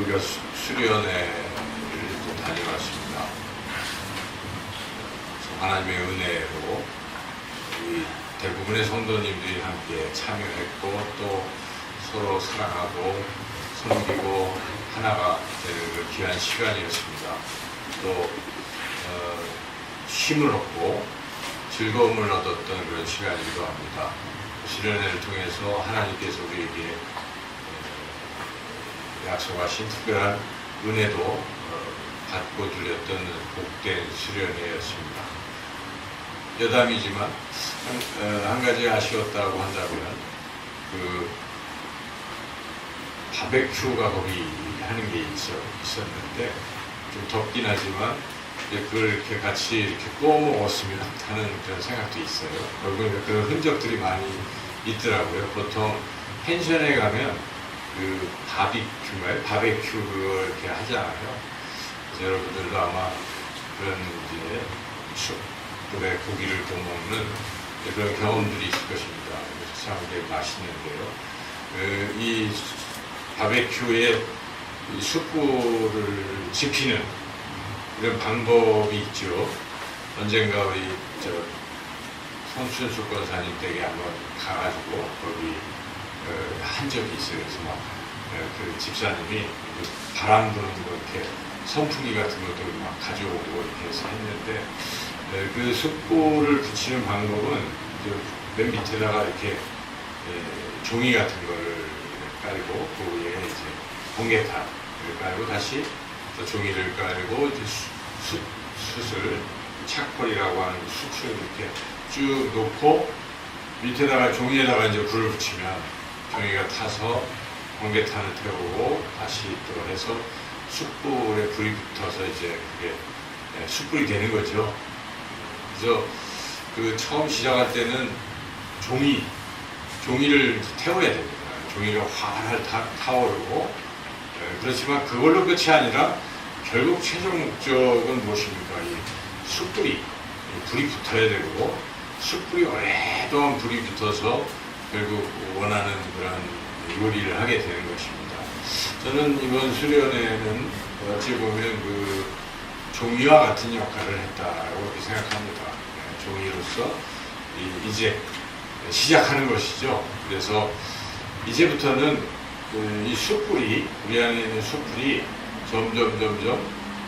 불교 수- 수련회를 또 다녀왔습니다. 하나님의 은혜로 우리 대부분의 성도님들이 함께 참여했고 또 서로 사랑하고 섬기고 하나가 되는 그 귀한 시간이었습니다. 또 어, 힘을 얻고 즐거움을 얻었던 그런 시간이기도 합니다. 수련회를 통해서 하나님께서 우리에게 어, 약속하신 특별한 은혜도 어, 받고 들렸던 복된 수련회였습니다. 여담이지만 한, 어, 한 가지 아쉬웠다고 한다면 그 바베큐가 거기 하는 게 있어, 있었는데 좀 덥긴 하지만 그걸 이렇게 같이 이렇게 구워 먹었으면 하는 그런 생각도 있어요. 결국에 그런 흔적들이 많이 있더라고요. 보통 펜션에 가면 그 바비큐인가요? 바베큐 그걸 이렇게 하잖아요. 여러분들도 아마 그런 이제 숯불에 고기를 구워 먹는 그런 경험들이 있을 것입니다. 참 되게 맛있는데요. 그, 이 바베큐의 이 숯불을 지피는 이런 방법이 있죠. 언젠가 우리 저 손춘수 권사님 댁에 한번 가가지고 거기 어, 한 적이 있어요. 그래서 막 그 집사님이 그 바람 부는 거 이렇게 선풍기 같은 것도 막 가져오고 이렇게 해서 했는데 에, 그 숯불을 붙이는 방법은 맨 밑에다가 이렇게 에, 종이 같은 거를 깔고 그 위에 이제 공개탑을 깔고 다시 또 종이를 깔고 이제 수, 숯, 숯을 착벌이라고 하는 숯을 이렇게 쭉 놓고 밑에다가 종이에다가 이제 불을 붙이면 종이가 타서 공개탄을 태우고 다시 또 해서 숯불에 불이 붙어서 이제 그게 예, 숯불이 되는 거죠. 그래서 그 처음 시작할 때는 종이 종이를 태워야 됩니다. 종이가 활활 타, 타오르고 예, 그렇지만 그걸로 끝이 아니라 결국 최종 목적은 무엇입니까? 이 숯불이 이 불이 붙어야 되고 숯불이 오랫동안 불이 붙어서 결국 원하는 그런 요리를 하게 되는 것입니다. 저는 이번 수련회는 어찌 보면 그 종이와 같은 역할을 했다고 생각합니다. 예, 종이로서 이- 이제 시작하는 것이죠. 그래서 이제부터는 그이 숯불이 우리 안에 있는 숯불이 점점 점점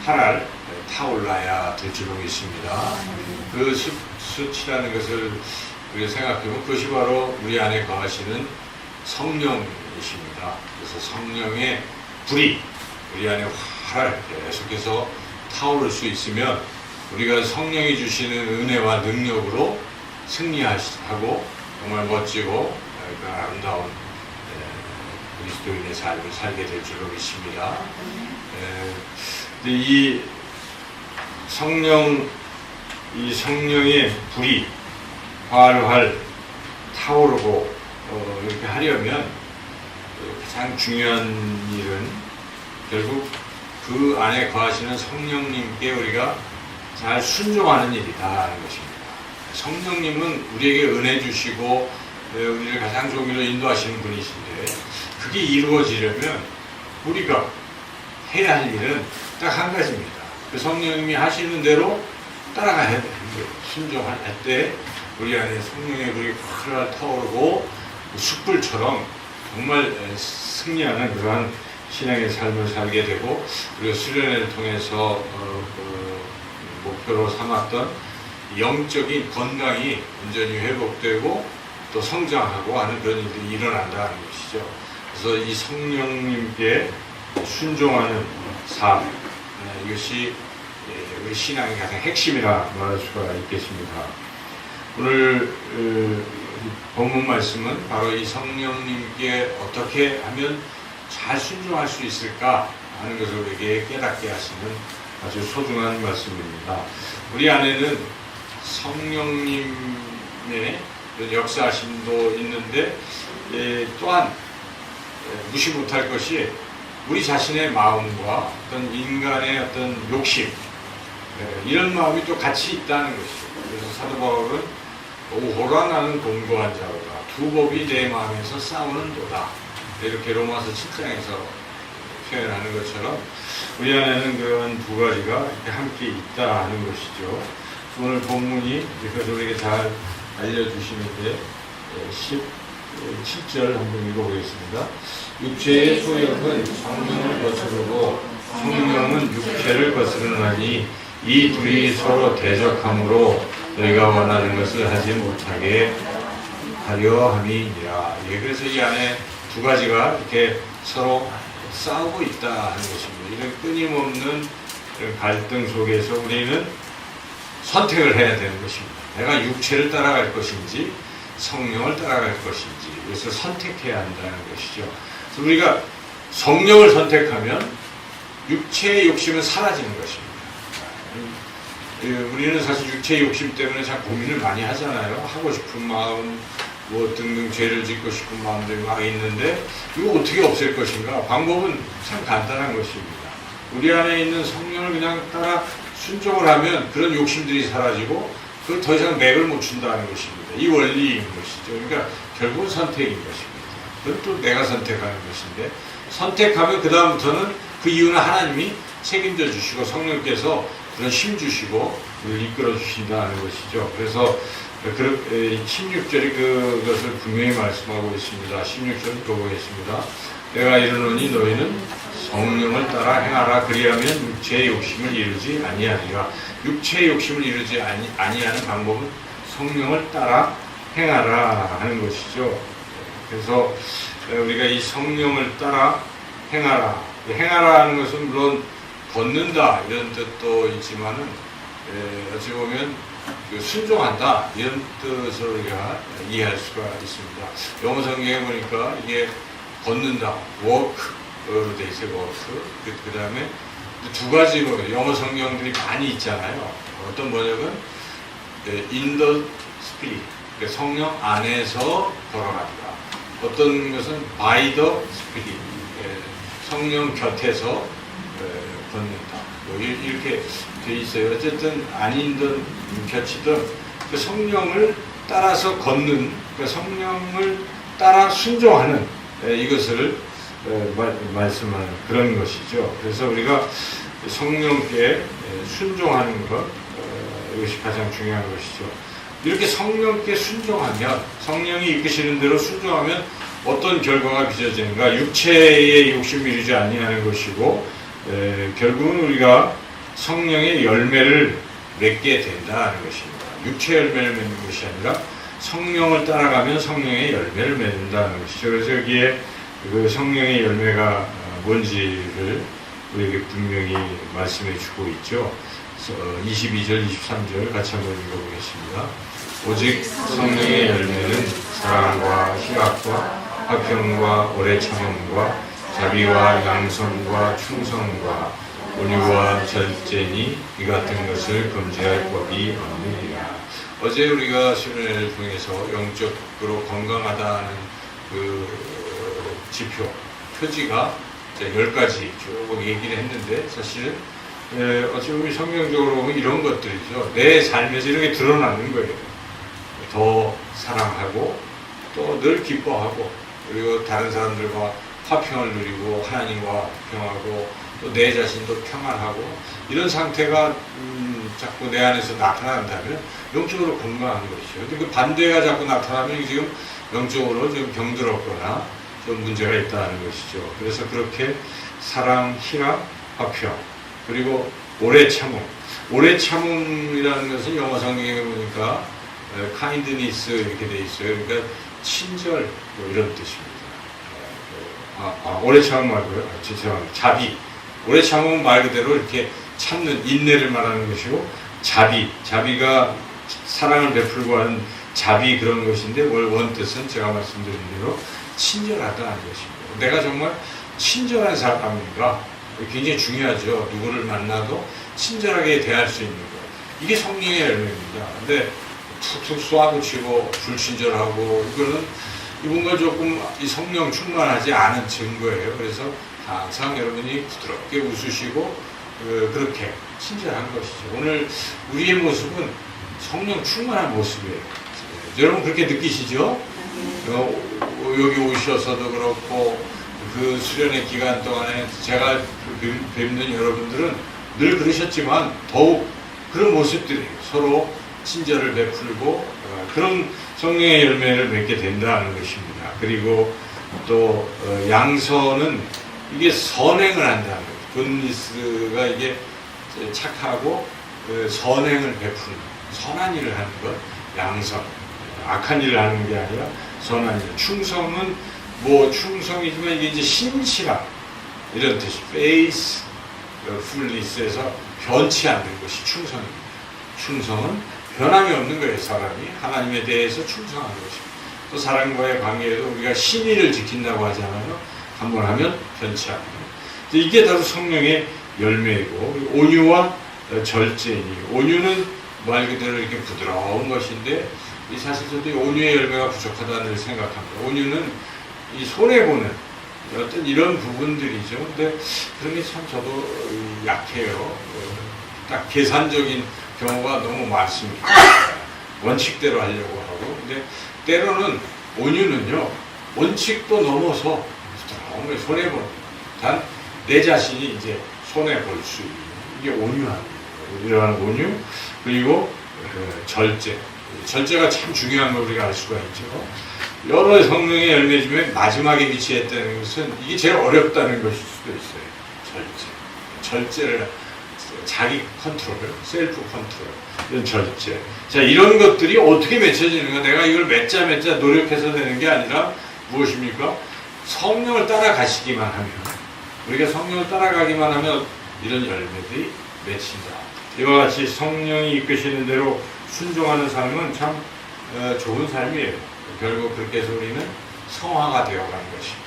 하날 타올라야 될 줄로 믿습니다. 그 숯, 숯이라는 것을 우리가 생각해보면 그것이 바로 우리 안에 거하시는 성령이십니다. 그래서 성령의 불이 우리 안에 활 계속해서 타오를 수 있으면 우리가 성령이 주시는 은혜와 능력으로 승리하고 정말 멋지고 그 아름다운 에, 그리스도인의 삶을 살게 될 줄로 믿습니다. 에, 근데 이 성령 이 성령의 불이 활활 타오르고 어, 이렇게 하려면 어, 가장 중요한 일은 결국 그 안에 거하시는 성령님께 우리가 잘 순종하는 일이다라는 것입니다. 성령님은 우리에게 은혜 주시고 어, 우리를 가장 좋은 길로 인도하시는 분이신데 그게 이루어지려면 우리가 해야 할 일은 딱 한 가지입니다. 그 성령님이 하시는 대로 따라가야 되는 거예요. 순종할 때 우리 안에 성령의 불이 활활 타오르고 숯불처럼 정말 승리하는 그러한 신앙의 삶을 살게 되고 그리고 수련회를 통해서 어, 그 목표로 삼았던 영적인 건강이 온전히 회복되고 또 성장하고 하는 그런 일들이 일어난다는 것이죠. 그래서 이 성령님께 순종하는 삶 어, 이것이 예, 우리 신앙의 가장 핵심이라 말할 수가 있겠습니다. 오늘 어, 본문 말씀은 바로 이 성령님께 어떻게 하면 잘 순종할 수 있을까 하는 것을 우리에게 깨닫게 하시는 아주 소중한 말씀입니다. 우리 안에는 성령님의 그런 역사하심도 있는데 예, 또한 예, 무시 못할 것이 우리 자신의 마음과 어떤 인간의 어떤 욕심 예, 이런 마음이 또 같이 있다는 것이죠. 그래서 사도 바울은 오호라 나는 공고한 자로다. 두 법이 내 마음에서 싸우는 도다. 이렇게 로마서 7장에서 표현하는 것처럼 우리 안에는 그런 두 가지가 함께 있다 하는 것이죠. 오늘 본문이 우리에게 잘 알려주시는데 17절 한번 읽어보겠습니다. 육체의 소욕은 성령을 거스르고 성령은 육체를 거스르나니 이 둘이 서로 대적함으로 너희가 원하는 것을 하지 못하게 하려 함이니라. 예, 그래서 이 안에 두 가지가 이렇게 서로 싸우고 있다 하는 것입니다. 이런 끊임없는 이런 갈등 속에서 우리는 선택을 해야 되는 것입니다. 내가 육체를 따라갈 것인지 성령을 따라갈 것인지 그래서 선택해야 한다는 것이죠. 우리가 성령을 선택하면 육체의 욕심은 사라지는 것입니다. 예, 우리는 사실 육체의 욕심 때문에 참 고민을 많이 하잖아요. 하고 싶은 마음, 뭐 등등 죄를 짓고 싶은 마음들이 막 있는데 이거 어떻게 없앨 것인가? 방법은 참 간단한 것입니다. 우리 안에 있는 성령을 그냥 따라 순종을 하면 그런 욕심들이 사라지고 그걸 더 이상 맥을 못 춘다는 것입니다. 이 원리인 것이죠. 그러니까 결국은 선택인 것입니다. 그건 또 내가 선택하는 것인데 선택하면 그 다음부터는 그 이유는 하나님이 책임져 주시고 성령께서 그런 힘 주시고 우리를 이끌어 주신다는 것이죠. 그래서 16절이 그것을 분명히 말씀하고 있습니다. 16절 읽어보겠습니다. 내가 이르노니 너희는 성령을 따라 행하라 그리하면 육체의 욕심을 이루지 아니하리라. 육체의 욕심을 이루지 아니, 아니하는 방법은 성령을 따라 행하라 하는 것이죠. 그래서 우리가 이 성령을 따라 행하라. 행하라 하는 것은 물론 걷는다 이런 뜻도 있지만은 에, 어찌 보면 그 순종한다 이런 뜻을 우리가 이해할 수가 있습니다. 영어 성경에 보니까 이게 걷는다 돼 있어요 워크 그 다음에 두 가지로 영어 성경들이 많이 있잖아요. 어떤 번역은 in the spirit 그러니까 성령 안에서 걸어간다. 어떤 것은 by the spirit 성령 곁에서 걷는다. 뭐 이렇게 돼 있어요. 어쨌든 아닌든 겹치든 그 성령을 따라서 걷는 그 성령을 따라 순종하는 이것을 말씀하는 그런 것이죠. 그래서 우리가 성령께 순종하는 것 이것이 가장 중요한 것이죠. 이렇게 성령께 순종하면 성령이 이끄시는 대로 순종하면 어떤 결과가 빚어지는가? 육체의 욕심 이루지 아니하는 것이고 에, 결국은 우리가 성령의 열매를 맺게 된다는 것입니다. 육체 열매를 맺는 것이 아니라 성령을 따라가면 성령의 열매를 맺는다는 것이죠. 그래서 여기에 그 성령의 열매가 뭔지를 우리에게 분명히 말씀해 주고 있죠. 22절, 23절 같이 한번 읽어보겠습니다. 오직 성령의 열매는 사랑과 희락과 화평과 오래 참음과 자비와 양선과 충성과 온유와 절제니 이 같은 것을 금지할 법이 없느니라. 어제 우리가 수련회를 통해서 영적으로 건강하다는 그 지표, 표지가 열 가지 쭉 얘기를 했는데 사실은 어찌 보면 성경적으로 보면 이런 것들이죠. 내 삶에서 이렇게 드러나는 거예요. 더 사랑하고 또 늘 기뻐하고 그리고 다른 사람들과 화평을 누리고 하나님과 평하고 또 내 자신도 평안하고 이런 상태가 음, 자꾸 내 안에서 나타난다면 영적으로 건강한 것이죠. 근데 그 반대가 자꾸 나타나면 지금 영적으로 좀 병들었거나 좀 문제가 있다는 것이죠. 그래서 그렇게 사랑, 희락, 화평 그리고 오래 참음. 오래 참음이라는 것은 영어 성경에 보니까 카인드니스 이렇게 돼 있어요. 그러니까 친절 뭐 이런 뜻입니다. 아, 아, 오래 참음 말고요. 아, 죄송합니다. 자비. 오래 참음은 말 그대로 이렇게 참는 인내를 말하는 것이고 자비. 자비가 사랑을 베풀고 하는 자비 그런 것인데 원 뜻은 제가 말씀드린 대로 친절하다는 것입니다. 내가 정말 친절한 사람인가 굉장히 중요하죠. 누구를 만나도 친절하게 대할 수 있는 것. 이게 성령의 열매입니다. 근데 툭툭 쏘아붙이고 불친절하고 이거는 이분과 조금 이 성령 충만하지 않은 증거예요. 그래서 항상 여러분이 부드럽게 웃으시고 그, 그렇게 친절한 것이죠. 오늘 우리의 모습은 성령 충만한 모습이에요. 여러분 그렇게 느끼시죠? 어, 여기 오셔서도 그렇고 그 수련의 기간 동안에 제가 뵙- 뵙는 여러분들은 늘 그러셨지만 더욱 그런 모습들이 서로 친절을 베풀고 어, 그런 성령의 열매를 맺게 된다는 것입니다. 그리고 또 어, 양서는 이게 선행을 한다는. 굿니스가 이게 착하고 그 선행을 베푸는 선한 일을 하는 것 양선 악한 일을 하는 게 아니라 선한 일 충성은 뭐 충성이지만 이게 이제 신실함 이런 뜻이 페이스 풀리스에서 변치 않는 것이 충성입니다. 충성은 변함이 없는 거예요. 사람이 하나님에 대해서 충성하는 것입니다. 또 사람과의 관계에도 우리가 신의를 지킨다고 하잖아요. 한 번 하면 변치. 이제 이게 바로 성령의 열매이고 온유와 절제니 온유는 말 그대로 이렇게 부드러운 것인데 이 사실 저도 이 온유의 열매가 부족하다는 생각합니다. 온유는 이 손해 보는 어떤 이런 부분들이죠. 근데 그런 게 참 저도 약해요. 어, 딱 계산적인 경우가 너무 많습니다. 원칙대로 하려고 하고. 근데 때로는 온유는요, 원칙도 넘어서 거예요. 손해보는. 단, 내 자신이 이제 손해볼 수 있는. 이게 온유한. 이러한 온유, 그리고 그 절제. 절제가 참 중요한 걸 우리가 알 수가 있죠. 여러 성령의 열매 중에 마지막에 위치했다는 것은 이게 제일 어렵다는 것일 수도 있어요. 절제. 절제를 자기 컨트롤, 셀프 컨트롤, 이런 절제. 자, 이런 것들이 어떻게 맺혀지는가? 내가 이걸 맺자 맺자 노력해서 되는 게 아니라 무엇입니까? 성령을 따라가시기만 하면, 우리가 성령을 따라가기만 하면 이런 열매들이 맺힌다. 이와 같이 성령이 이끄시는 대로 순종하는 삶은 참 어, 좋은 삶이에요. 결국 그렇게 해서 우리는 성화가 되어가는 것입니다.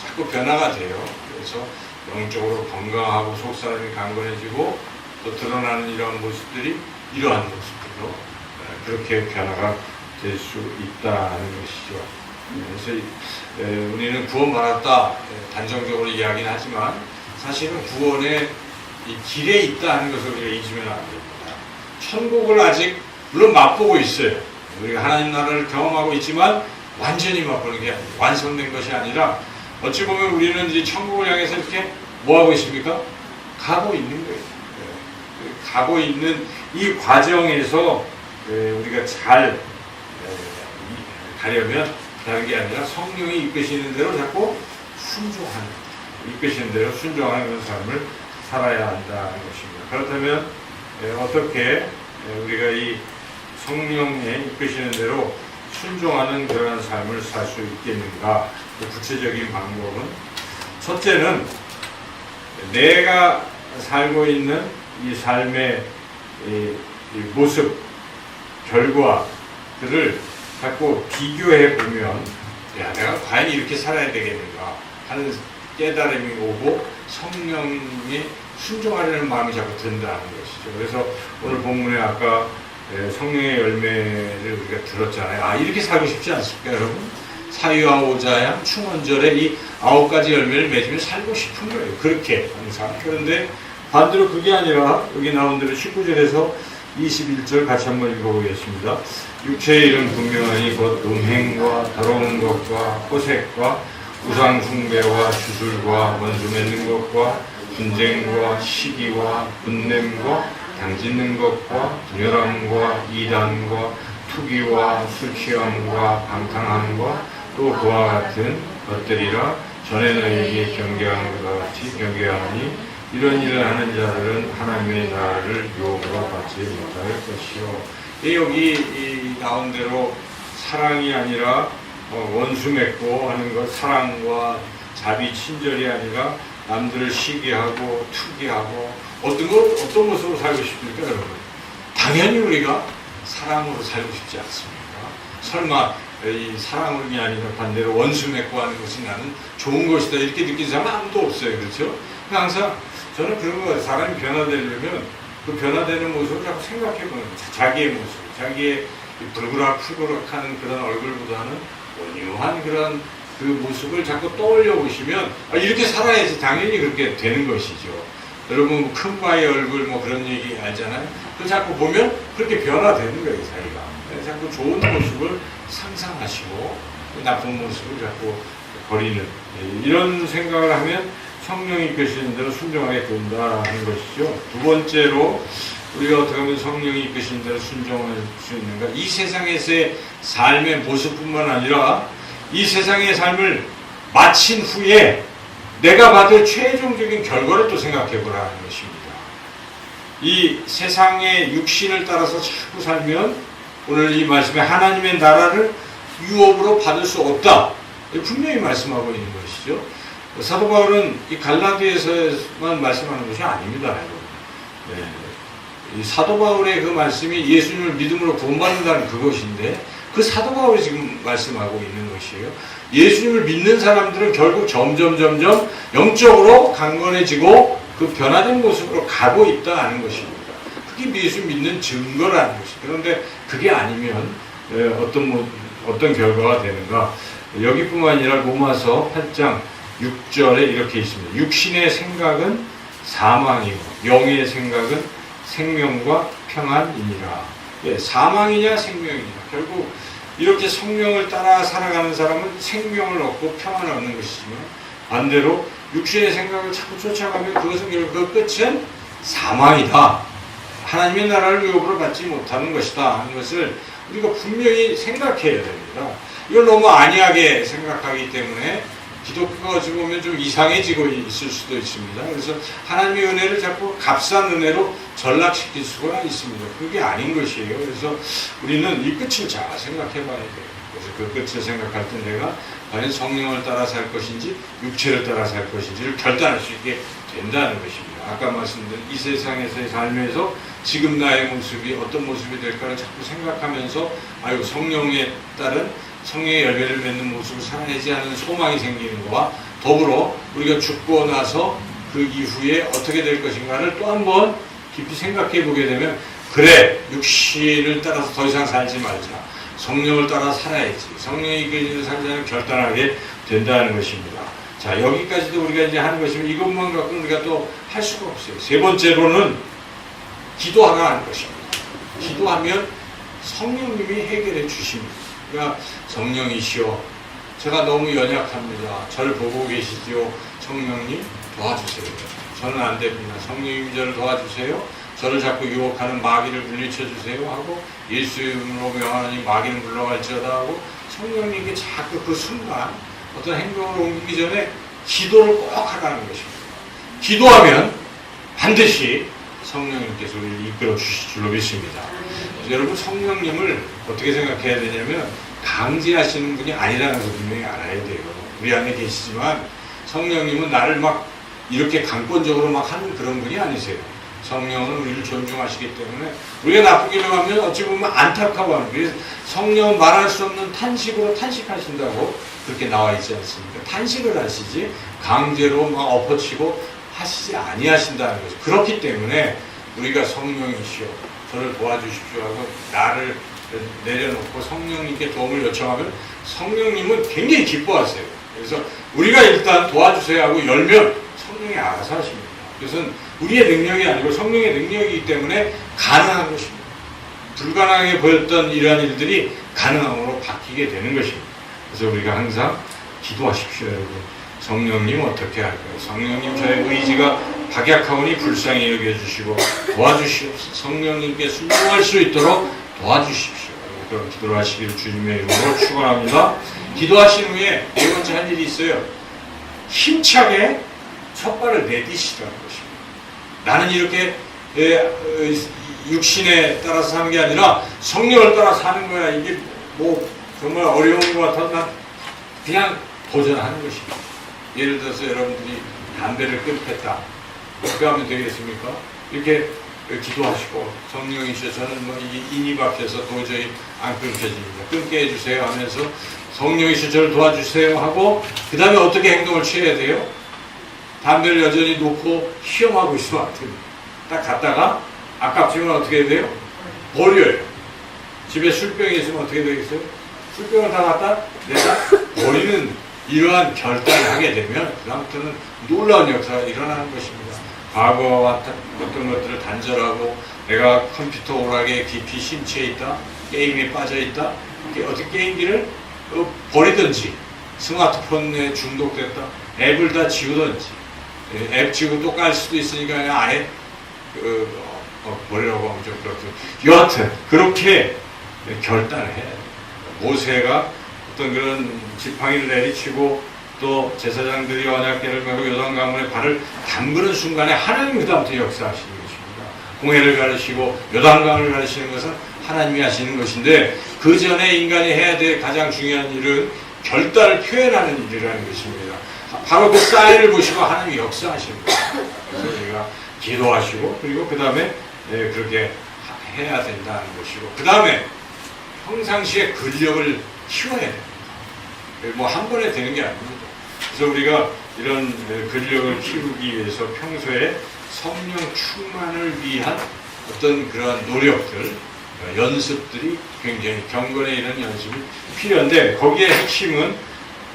자꾸 변화가 돼요. 그래서 영적으로 건강하고 속사람이 강건해지고 또 드러나는 이러한 모습들이 이러한 모습들로 어, 그렇게 변화가 될 수 있다는 것이죠. 그래서 이- 에, 우리는 구원받았다 에, 단정적으로 이야기는 하지만 사실은 구원의 이 길에 있다는 것을 우리가 잊으면 안 됩니다. 천국을 아직 물론 맛보고 있어요. 우리가 하나님 나라를 경험하고 있지만 완전히 맛보는 게. 완성된 것이 아니라 어찌 보면 우리는 이제 천국을 향해서 이렇게 뭐 하고 있습니까? 가고 있는 거예요. 예. 가고 있는 이 과정에서 예, 우리가 잘 예, 이- 가려면 다른 게 아니라 성령이 이끄시는 대로 자꾸 순종하는 이끄시는 대로 순종하는 그런 삶을 살아야 한다는 것입니다. 그렇다면 예, 어떻게 예, 우리가 이 성령의 이끄시는 대로 순종하는 그러한 삶을 살 수 있겠는가? 그 구체적인 방법은 첫째는 내가 살고 있는 이 삶의 이, 이 모습, 결과들을 자꾸 비교해 보면 야 내가 과연 이렇게 살아야 되겠는가 하는 깨달음이 오고 성령에 순종하려는 마음이 자꾸 든다는 것이죠. 그래서 오늘 본문에 아까 예, 성령의 열매를 우리가 들었잖아요. 아 이렇게 살고 싶지 않습니까, 여러분? 사유와 오자양, 충원절에 이 아홉 가지 열매를 맺으며 살고 싶은 거예요. 그렇게 항상. 그런데 반대로 그게 아니라 여기 나온 대로 19절에서 21절 같이 한번 읽어보겠습니다. 육체의 이름 분명하니 곧 음행과 더러운 것과 호색과 우상 숭배와 주술과 원수 맺는 것과 분쟁과 시기와 분냄과 당짓는 것과 분열함과 이단과 투기와 술 취함과 방탕함과 또 그와 같은 것들이라 전에 너희에게 경계하는 것과 같이 경계하니 이런 일을 하는 자들은 하나님의 나라를 유혹으로 받지 못할 것이요. 이 여기 이 나온 대로 사랑이 아니라 어, 원수 맺고 하는 것, 사랑과 자비 친절이 아니라 남들을 시기하고 투기하고 어떤 것 어떤 모습으로 살고 싶습니까, 여러분? 당연히 우리가 사랑으로 살고 싶지 않습니까? 설마 이 사랑이 아니라 반대로 원수 맺고 하는 것이 나는 좋은 것이다 이렇게 느낀 사람 아무도 없어요, 그렇죠? 항상 저는 그런 거. 사람이 변화되려면 그 변화되는 모습을 자꾸 생각해 보는 거예요. 자기의 모습, 자기의 불그락불그락하는 그런 얼굴보다는 온유한 그런 그 모습을 자꾸 떠올려 보시면 아, 이렇게 살아야지 당연히 그렇게 되는 것이죠. 여러분 뭐 큰 바의 얼굴 뭐 그런 얘기 알잖아요. 그 자꾸 보면 그렇게 변화되는 거예요, 자기가. 자꾸 좋은 모습을 상상하시고 나쁜 모습을 자꾸 버리는 예, 이런 생각을 하면 성령이 이끄시는 대로 순종하게 된다는 것이죠. 두 번째로 우리가 어떻게 하면 성령이 이끄시는 대로 순종할 수 있는가? 이 세상에서의 삶의 모습뿐만 아니라 이 세상의 삶을 마친 후에 내가 받을 최종적인 결과를 또 생각해 보라는 것입니다. 이 세상의 육신을 따라서 자꾸 살면 오늘 이 말씀에 하나님의 나라를 유업으로 받을 수 없다. 분명히 말씀하고 있는 것이죠. 사도 바울은 이 갈라디에서만 말씀하는 것이 아닙니다. 네. 이 사도 바울의 그 말씀이 예수님을 믿음으로 구원받는다는 그것인데 그 사도 바울이 지금 말씀하고 있는 것이에요. 예수님을 믿는 사람들은 결국 점점 점점 영적으로 강건해지고 그 변화된 모습으로 가고 있다는 것입니다. 그게 예수 믿는 증거라는 것입니다. 그런데 그게 아니면 어떤 뭐, 어떤 결과가 되는가? 여기뿐만 아니라 로마서 8장 6절에 이렇게 있습니다. 육신의 생각은 사망이고 영의 생각은 생명과 평안이니라. 예, 사망이냐 생명이냐. 결국 이렇게 성령을 따라 살아가는 사람은 생명을 얻고 평안을 얻는 것이지만 반대로 육신의 생각을 자꾸 쫓아가면 그것은 결국 그 끝은 사망이다. 하나님의 나라를 유업으로 받지 못하는 것이다 하는 것을 우리가 분명히 생각해야 됩니다. 이걸 너무 안이하게 생각하기 때문에 기독교가 어찌 보면 좀 이상해지고 있을 수도 있습니다. 그래서 하나님의 은혜를 자꾸 값싼 은혜로 전락시킬 수가 있습니다. 그게 아닌 것이에요. 그래서 우리는 이 끝을 잘 생각해 봐야 돼요. 그래서 그 끝을 생각할 때 내가 과연 성령을 따라 살 것인지 육체를 따라 살 것인지를 결단할 수 있게 된다는 것입니다. 아까 말씀드린 이 세상에서의 삶에서 지금 나의 모습이 어떤 모습이 될까를 자꾸 생각하면서 아유 성령에 따른 성령의 열매를 맺는 모습을 살아내지 않는 소망이 생기는 것과 더불어 우리가 죽고 나서 그 이후에 어떻게 될 것인가를 또 한번 깊이 생각해 보게 되면 그래 육신을 따라서 더 이상 살지 말자 성령을 따라 살아야지 성령이 이끌리는 살자는 결단하게 된다는 것입니다. 자 여기까지도 우리가 이제 하는 것이면 이것만 갖고 우리가 또 할 수가 없어요. 세 번째로는 기도하라는 것입니다. 기도하면 성령님이 해결해 주십니다. 그러니까 성령이시여 제가 너무 연약합니다. 저를 보고 계시지요. 성령님 도와주세요. 저는 안 됩니다. 성령님 저를 도와주세요. 저를 자꾸 유혹하는 마귀를 물리쳐 주세요 하고 예수 이름으로 명하니 마귀는 물러갈지어다 하고 성령님께 자꾸 그 순간 어떤 행동을 옮기기 전에 기도를 꼭 하라는 것입니다. 기도하면 반드시 성령님께서 우리를 이끌어 주실 줄로 믿습니다. 여러분 성령님을 어떻게 생각해야 되냐면 강제하시는 분이 아니라는 걸 분명히 알아야 돼요. 우리 안에 계시지만 성령님은 나를 막 이렇게 강권적으로 막 하는 그런 분이 아니세요. 성령은 우리를 존중하시기 때문에 우리가 나쁘기로 하면 어찌 보면 안타까워하는 거예요. 성령은 말할 수 없는 탄식으로 탄식하신다고 그렇게 나와 있지 않습니까? 탄식을 하시지 강제로 막 엎어치고 하시지 아니하신다는 거죠. 그렇기 때문에 우리가 성령이시여 저를 도와주십시오 하고 나를 내려놓고 성령님께 도움을 요청하면 성령님은 굉장히 기뻐하세요. 그래서 우리가 일단 도와주세요 하고 열면 성령이 알아서 하십니다. 그것은 우리의 능력이 아니고 성령의 능력이기 때문에 가능한 것입니다. 불가능하게 보였던 이러한 일들이 가능함으로 바뀌게 되는 것입니다. 그래서 우리가 항상 기도하십시오, 여러분. 성령님 어떻게 할까요? 성령님 저의 의지가 박약하오니 불쌍히 여겨주시고 도와주시옵소서. 성령님께 순종할 수 있도록 도와주십시오. 그런 기도를 하시기를 주님의 이름으로 축원합니다. 기도하신 후에 네 번째 할 일이 있어요. 힘차게 첫 발을 내디시라는 것입니다. 나는 이렇게 육신에 따라서 사는 게 아니라 성령을 따라 사는 거야. 이게 뭐 정말 어려운 것 같아. 그냥 도전하는 것입니다. 예를 들어서 여러분들이 담배를 끊겠다. 어떻게 하면 되겠습니까? 이렇게 기도하시고 성령이시여 저는 뭐 인이 박혀서 도저히 안 끊겨집니다. 끊게 해주세요 하면서 성령이시여 저를 도와주세요 하고 그 다음에 어떻게 행동을 취해야 돼요? 담배를 여전히 놓고 시험하고 있으면 안 됩니다. 딱 갔다가 아깝지만 어떻게 해야 돼요? 버려요. 집에 술병이 있으면 어떻게 되겠어요? 술병을 다 갖다 내가 버리는 이러한 결단을 하게 되면 그다음부터는 놀라운 역사가 일어나는 것입니다. 과거와 어떤 것들을 단절하고 내가 컴퓨터 오락에 깊이 심취해 있다, 게임에 빠져 있다, 어떻게 게임기를 어, 버리든지 스마트폰에 중독됐다. 앱을 다 지우든지 예, 앱 지우고 또 깔 수도 있으니까 그냥 아예 그, 어, 어, 뭐라고 하면 좀 그렇고 여하튼 그렇게 돼요. 모세가 어떤 그런 지팡이를 내리치고 또 제사장들이 언약궤를 메고 요단 강물에 발을 담그는 순간에 하나님 그다음부터 역사하시는 것입니다. 공회를 가르치고 요단 강을 가르치는 것은 하나님이 하시는 것인데 그 전에 인간이 해야 될 가장 중요한 일은 결단을 표현하는 일이라는 것입니다. 바로 그 사인을 보시고 하나님이 역사하시는 거예요. 그래서 우리가 기도하시고 그리고 그 다음에 그렇게 하- 해야 된다는 것이고 그 다음에 평상시에 근력을 키워야 됩니다. 뭐 한 번에 되는 게 아닙니다. 그래서 우리가 이런 에, 근력을 키우기 위해서 평소에 성령 충만을 위한 어떤 그런 노력들, 어, 연습들이 굉장히 경건에 이런 연습이 필요한데 거기에 핵심은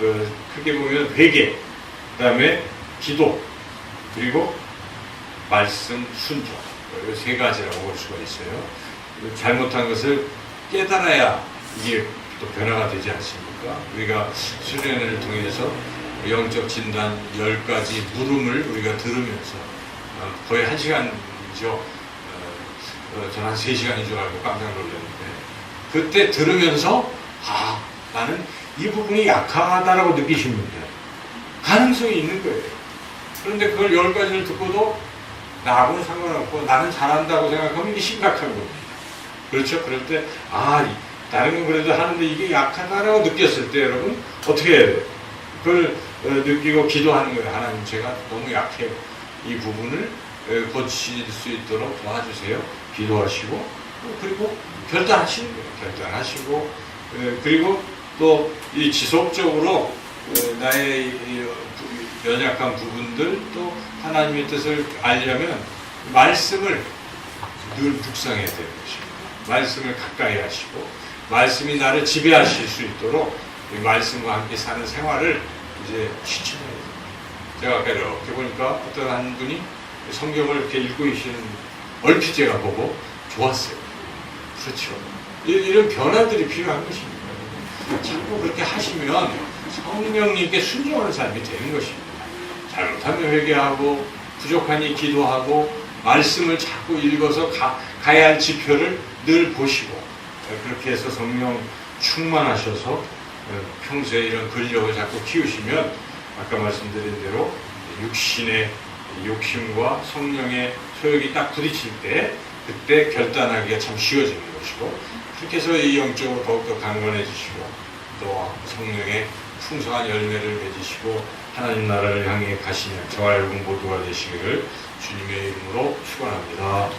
어, 크게 보면 회개, 그다음에 기도, 그리고 말씀 순종 이세 가지라고 볼 수가 있어요. 잘못한 것을 깨달아야 이게 또 변화가 되지 않습니까? 우리가 수련회를 통해서 영적 진단 10가지 물음을 우리가 들으면서 어, 거의 한 시간이죠. 어, 어, 저는 한 3시간인 줄 알고 깜짝 놀랐는데 그때 들으면서 아 나는 이 부분이 약하다라고 분들 가능성이 있는 거예요. 그런데 그걸 10가지를 듣고도 나하고는 상관없고 나는 잘한다고 생각하면 이게 심각한 겁니다. 그렇죠? 그럴 때, 아, 이- 다른 건 그래도 하는데 이게 약하다라고 느꼈을 때 여러분, 어떻게 해야 돼요? 그걸 어, 느끼고 기도하는 거예요. 하나님, 제가 너무 약해요. 이 부분을 어, 고칠 수 있도록 도와주세요. 기도하시고, 어, 그리고 결단하시는 거예요. 결단하시고, 어, 그리고 또 이 지속적으로 어, 나의 이, 어, 부- 연약한 부분들 또 하나님의 뜻을 알려면 말씀을 늘 묵상해야 되는 것입니다. 말씀을 가까이 하시고 말씀이 나를 지배하실 수 있도록 이 말씀과 함께 사는 생활을 이제 실천해야 됩니다. 제가 아까 이렇게 보니까 어떤 한 분이 성경을 이렇게 읽고 계시는 얼핏 제가 보고 좋았어요. 그렇죠. 이- 이런 변화들이 필요한 것입니다. 자꾸 그렇게 하시면 성령님께 순종하는 삶이 되는 것입니다. 잘못하면 회개하고 부족하니 기도하고 말씀을 자꾸 읽어서 가, 가야 할 지표를 늘 보시고 어, 그렇게 해서 성령 충만하셔서 어, 평소에 이런 근력을 자꾸 키우시면 아까 말씀드린 대로 육신의 욕심과 성령의 소욕이 딱 부딪힐 때 그때 결단하기가 참 쉬워지는 것이고 그렇게 해서 이 영적으로 더욱더 강건해지시고 또 성령의 풍성한 열매를 맺으시고 하나님 나라를 향해 가시는 저와 여러분 모두가 되시기를 주님의 이름으로 축원합니다.